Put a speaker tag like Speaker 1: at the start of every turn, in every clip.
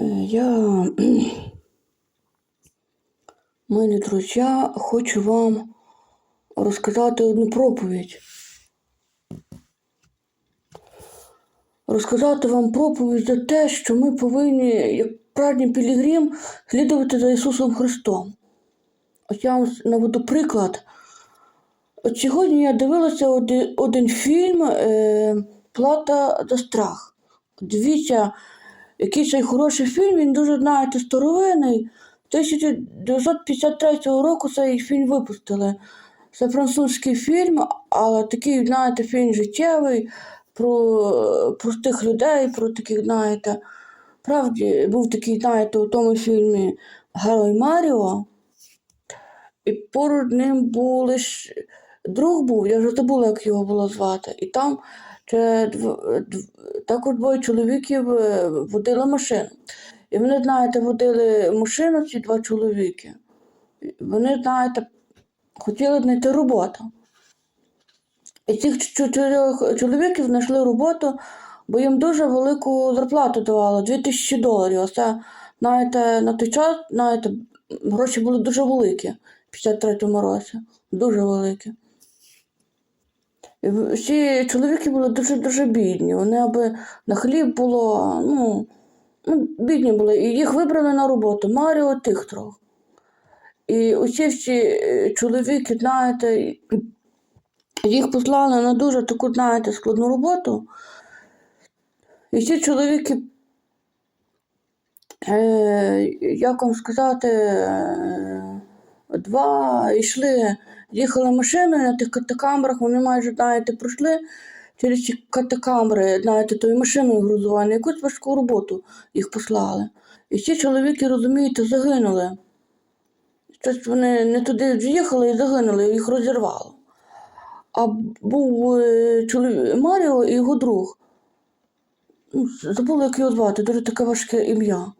Speaker 1: Е, Я, мої друзі, хочу вам розказати одну проповідь. Розказати вам проповідь за те, що ми повинні, як праведний пілігрим, слідувати за Ісусом Христом. Ось я вам наведу приклад. От сьогодні я дивилася один, один фільм е, Плата за страх. Дивіться, який цей хороший фільм, він дуже, знаєте, старовинний. 1953 року цей фільм випустили. Це французький фільм, але такий, знаєте, фільм життєвий про простих людей, про таких, знаєте, правді був такий, знаєте, у тому фільмі Герой Маріо. І поруч ним був лиш друг був, я вже забула, як його було звати. І там дв- також двоє чоловіків е, водили машину. І вони, знаєте, водили машину, ці два чоловіки. Вони, знаєте, хотіли знайти роботу. І цих чотирьох чоловіків знайшли роботу, бо їм дуже велику зарплату давали 2000 доларів. Оце, знаєте, на той час, знаєте, гроші були дуже великі в 53-му році. Дуже великі. І всі чоловіки були дуже-дуже бідні. Вони аби на хліб було, ну, ну, бідні були. І їх вибрали на роботу Маріо тих трьох. І усі всі е, чоловіки, знаєте, їх послали на дуже таку, знаєте, складну роботу. І ці чоловіки, е, як вам сказати, е, два йшли, їхали машиною на тих катакамрах, вони майже, знаєте, пройшли через ці катакамри, знаєте, тою машиною грузовою, якусь важку роботу їх послали. І ці чоловіки, розумієте, загинули. Щось вони не туди з'їхали і загинули, їх розірвало. А був е, чоловік Маріо і його друг. Ну, Забула, як його звати, дуже таке важке ім'я.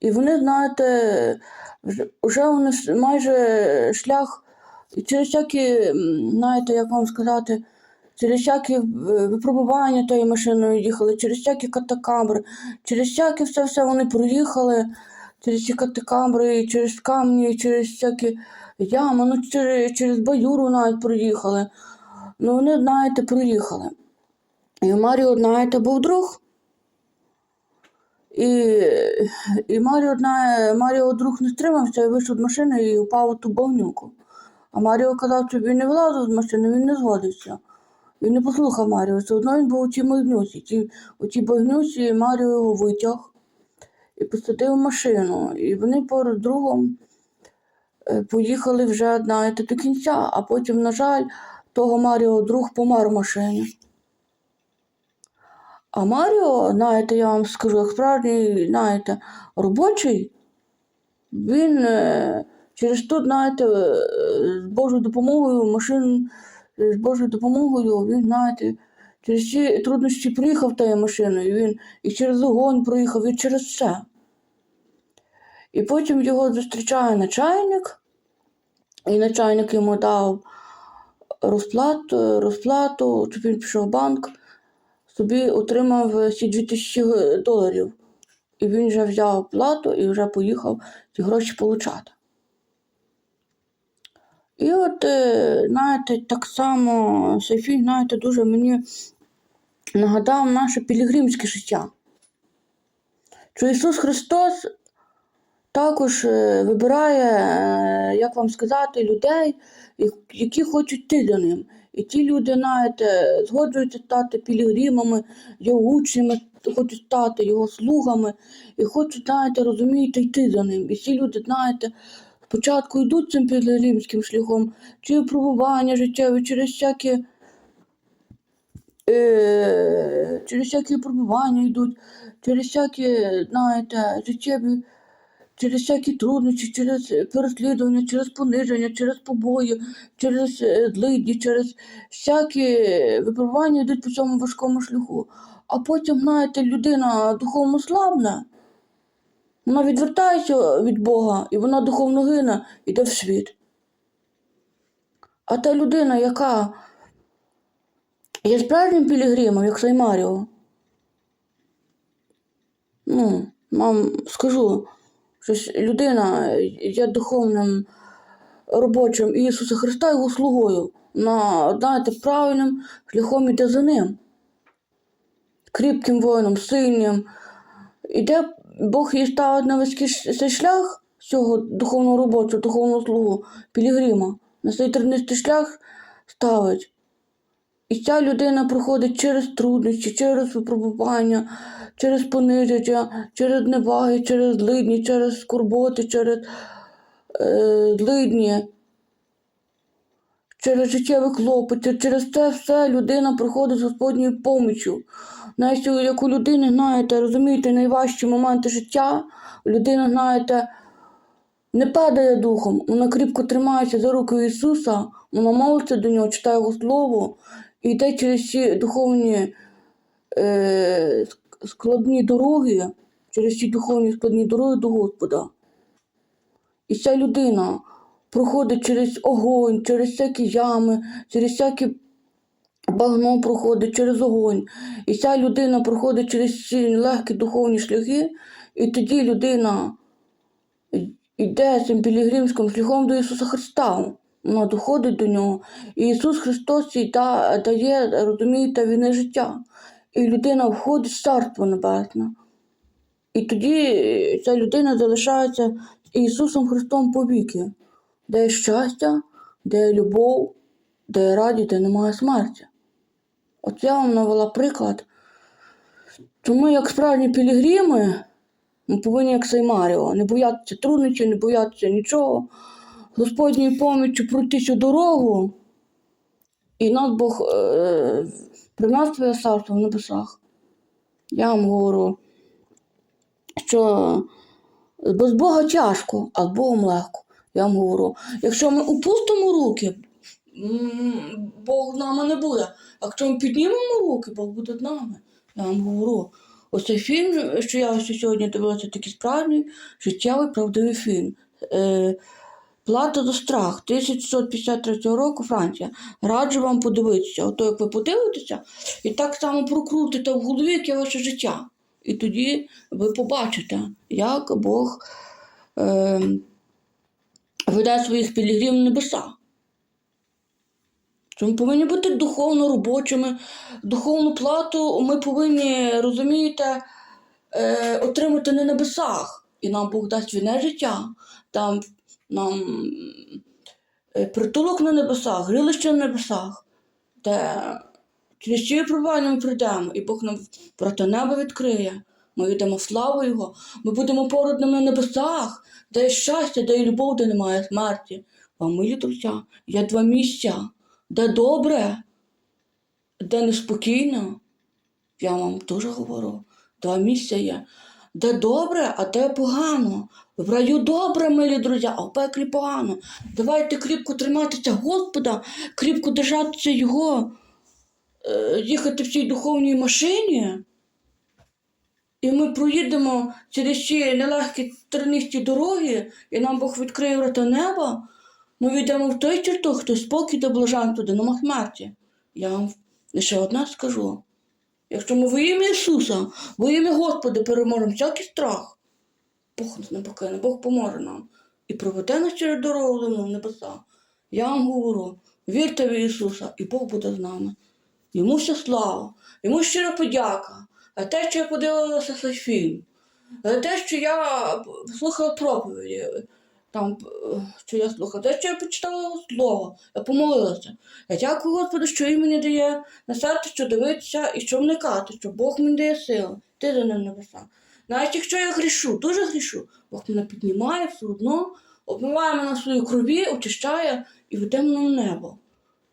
Speaker 1: І вони, знаєте, вже, вже вони с- майже шлях через всякі, знаєте, як вам сказати, через всякі е, випробування тої машиною їхали, через всякі катакамри, через всяке все все вони проїхали, через ці катакамри, і через камні, через всякі ями, ну через, через баюру навіть проїхали. Ну вони, знаєте, проїхали. І у Маріо, знаєте, був друг. І, і Маріо, знає, Маріо друг не стримався і вийшов з машини і впав у ту багнюку. А Маріо казав, що він не вилазив з машини, він не згодився. Він не послухав Маріо. Все одно він був у тій багнюці. Ті, у тій багнюці Маріо його витяг і посадив машину. І вони поруч з другом е, поїхали вже, знаєте, до кінця, а потім, на жаль, того Маріо друг помер в машині. А Маріо, знаєте, я вам скажу, як справжній, знаєте, робочий, він е, через то, знаєте, е, з Божою допомогою машин, з Божою допомогою, він, знаєте, через ці труднощі приїхав тією машиною, він і через огонь проїхав, і через все. І потім його зустрічає начальник, і начальник йому дав розплату, розплату, щоб він пішов в банк, собі отримав ці 2000 доларів. І він вже взяв плату і вже поїхав ці гроші получати. І от, е, знаєте, так само цей знаєте, дуже мені нагадав наше пілігримське життя. Що Ісус Христос також е, вибирає, е, як вам сказати, людей, які хочуть йти за ним. І ті люди, знаєте, згоджуються стати пілігримами, його учнями, хочуть стати його слугами, і хочуть, знаєте, розумієте, йти за ним. І ці люди, знаєте, спочатку йдуть цим пілігримським шляхом, чи випробування життєві, через всякі. Е, через всякі випробування йдуть, через всякі, знаєте, життєві через всякі труднощі, через е, переслідування, через пониження, через побої, через е, злидні, через всякі випробування йдуть по цьому важкому шляху. А потім, знаєте, людина духовно слабне, вона відвертається від Бога, і вона духовно гине, іде в світ. А та людина, яка є справжнім пілігримом, як цей Маріо, ну, Вам скажу, що ж людина є духовним робочим Ісуса Христа його слугою. На, знаєте, правильним шляхом іде за ним. Кріпким воїном, сильним. Іде Бог їй ставить на весь цей шлях цього духовного робочого, духовного слугу, Пілігрима. На цей тернистий шлях ставить. І ця людина проходить через труднощі, через випробування, через пониження, через неваги, через злидні, через скорботи, через е, злидні, через життєві клопоти. Через це все людина проходить з Господньою поміччю. Навіть як у людини, знаєте, розумієте, найважчі моменти життя, людина, знаєте, не падає духом, вона кріпко тримається за руки Ісуса, вона молиться до нього, читає Його Слово і йде через ці духовні е, складні дороги, через ці духовні складні дороги до Господа. І ця людина проходить через огонь, через всякі ями, через всякі багно проходить через огонь. І ця людина проходить через ці легкі духовні шляхи, і тоді людина йде цим пілігримським шляхом до Ісуса Христа. Доходить до нього. І Ісус Христос їй да- дає, розумієте, війне життя. І людина входить в Царство Небесне. І тоді ця людина залишається Ісусом Христом повіки, де є щастя, де є любов, де є радість, де немає смерті. От я вам навела приклад. Тому як справжні пілігрими, ми повинні, як Сеймаріо, не боятися труднощів, не боятися нічого. Господньою поміччю пройти цю дорогу, і нас Бог е, принес своє царство в небесах. Я вам говорю, що без Бога тяжко, а з Богом легко. Я вам говорю. Якщо ми опустимо руки, Бог з нами не буде. Якщо ми піднімемо руки, Бог буде з нами. Я вам говорю. Оцей фільм, що я сьогодні дивилася, такий справжній життєвий правдивий фільм. Е, Плата за страх 1653 року Франція. Раджу вам подивитися. Ото як ви подивитеся, і так само прокрутите в голові, яке ваше життя. І тоді ви побачите, як Бог е, веде своїх пілігрів в небеса. Ми повинні бути духовно робочими, духовну плату ми повинні, розумієте, е, отримати на небесах. І нам Бог дасть війне життя, там нам е, притулок на небесах, грилище на небесах, де через ці випробування ми прийдемо, і Бог нам проти неба відкриє. Ми йдемо славу Його, ми будемо поруч на небесах, де є щастя, де є любов, де немає смерті. Вам, милі друзі, є два місця, де добре, де неспокійно. Я вам дуже говорю, два місця є. Де добре, а де погано. В раю добре, милі друзі, а в пеклі погано. Давайте кріпко триматися Господа, кріпко держатися Його, е, їхати в цій духовній машині. І ми проїдемо через ці нелегкі тернисті дороги, і нам Бог відкриє врата неба. Ми війдемо в той чертог, хто спокій та блаженство, де нема смерті. Я вам лише одне скажу. Якщо ми во ім'я Ісуса, во ім'я Господа переможемо всякий страх, Бог нас не покине, Бог поможе нам і проведе нас через дорогу земну в небеса. Я вам говорю, вірте в Ісуса, і Бог буде з нами. Йому вся слава, йому щира подяка за те, що я подивилася цей фільм, за те, що я слухала проповіді, там, е, що я слухала, те, що я почитала слово, я помолилася. Я дякую Господу, що він мені дає на серце, що дивитися і що вникати, що Бог мені дає сили, ти за ним небеса. Навіть якщо я грішу, дуже грішу, Бог мене піднімає все одно, обмиває мене в своїй крові, очищає і веде мене в небо.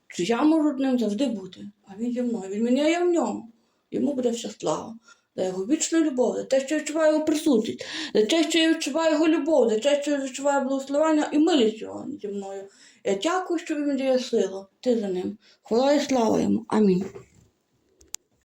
Speaker 1: Чи я можу ним завжди бути, а він є мною, він мене, а я в ньому. Йому буде вся слава. За його вічну любов, за те, що я відчуваю його присутність, за те, що я відчуваю його любов, за те, що я відчуваю благословення і милість його зі мною. Я дякую, що він дає силу. Ти за ним. Хвала і слава йому. Амінь.